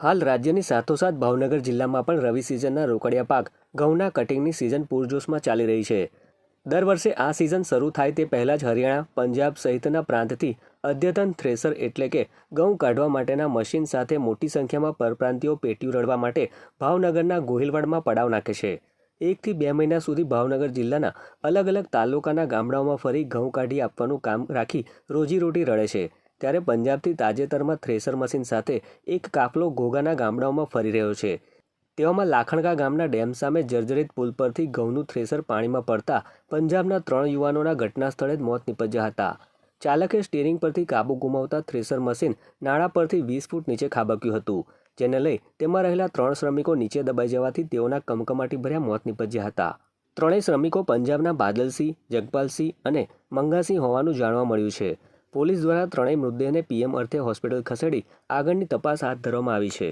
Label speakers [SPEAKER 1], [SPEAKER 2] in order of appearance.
[SPEAKER 1] હાલ રાજ્યની સાથોસાથ ભાવનગર જિલ્લામાં પણ રવિ સિઝનના રોકડિયા પાક ઘઉંના કટિંગની સિઝન પૂરજોશમાં ચાલી રહી છે. દર વર્ષે આ સિઝન શરૂ થાય તે પહેલાં જ હરિયાણા, પંજાબ સહિતના પ્રાંતથી અદ્યતન થ્રેસર એટલે કે ઘઉં કાઢવા માટેના મશીન સાથે મોટી સંખ્યામાં પરપ્રાંતિઓ પેટીયું રડવા માટે ભાવનગરના ગોહિલવાડમાં પડાવ નાખે છે. એકથી બે મહિના સુધી ભાવનગર જિલ્લાના અલગ અલગ તાલુકાના ગામડાઓમાં ફરી ઘઉં કાઢી આપવાનું કામ રાખી રોજીરોટી રળે છે. ત્યારે પંજાબથી તાજેતરમાં થ્રેસર મશીન સાથે એક કાફલો ઘોઘાના ગામડાઓમાં ફરી રહ્યો છે. તેવામાં લાખણકા ગામના ડેમ સામે જર્જરિત પુલ પરથી ઘઉંનું થ્રેસર પાણીમાં પડતા પંજાબના ત્રણ યુવાનોના ઘટના સ્થળે જ મોત નીપજ્યા હતા. ચાલકે સ્ટીરિંગ પરથી કાબુ ગુમાવતા થ્રેસર મશીન નાળા પરથી વીસ ફૂટ નીચે ખાબક્યું હતું, જેને લઈ તેમાં રહેલા ત્રણ શ્રમિકો નીચે દબાઈ જવાથી તેઓના કમકમાટી ભર્યા મોત નીપજ્યા હતા. ત્રણેય શ્રમિકો પંજાબના બાદલસિંહ, જગપાલસિંહ અને મંગાસિંહ હોવાનું જાણવા મળ્યું છે. પોલીસ દ્વારા ત્રણેય મૃતદેહને પીએમ અર્થે હોસ્પિટલ ખસેડી આગળની તપાસ હાથ ધરવામાં આવી છે.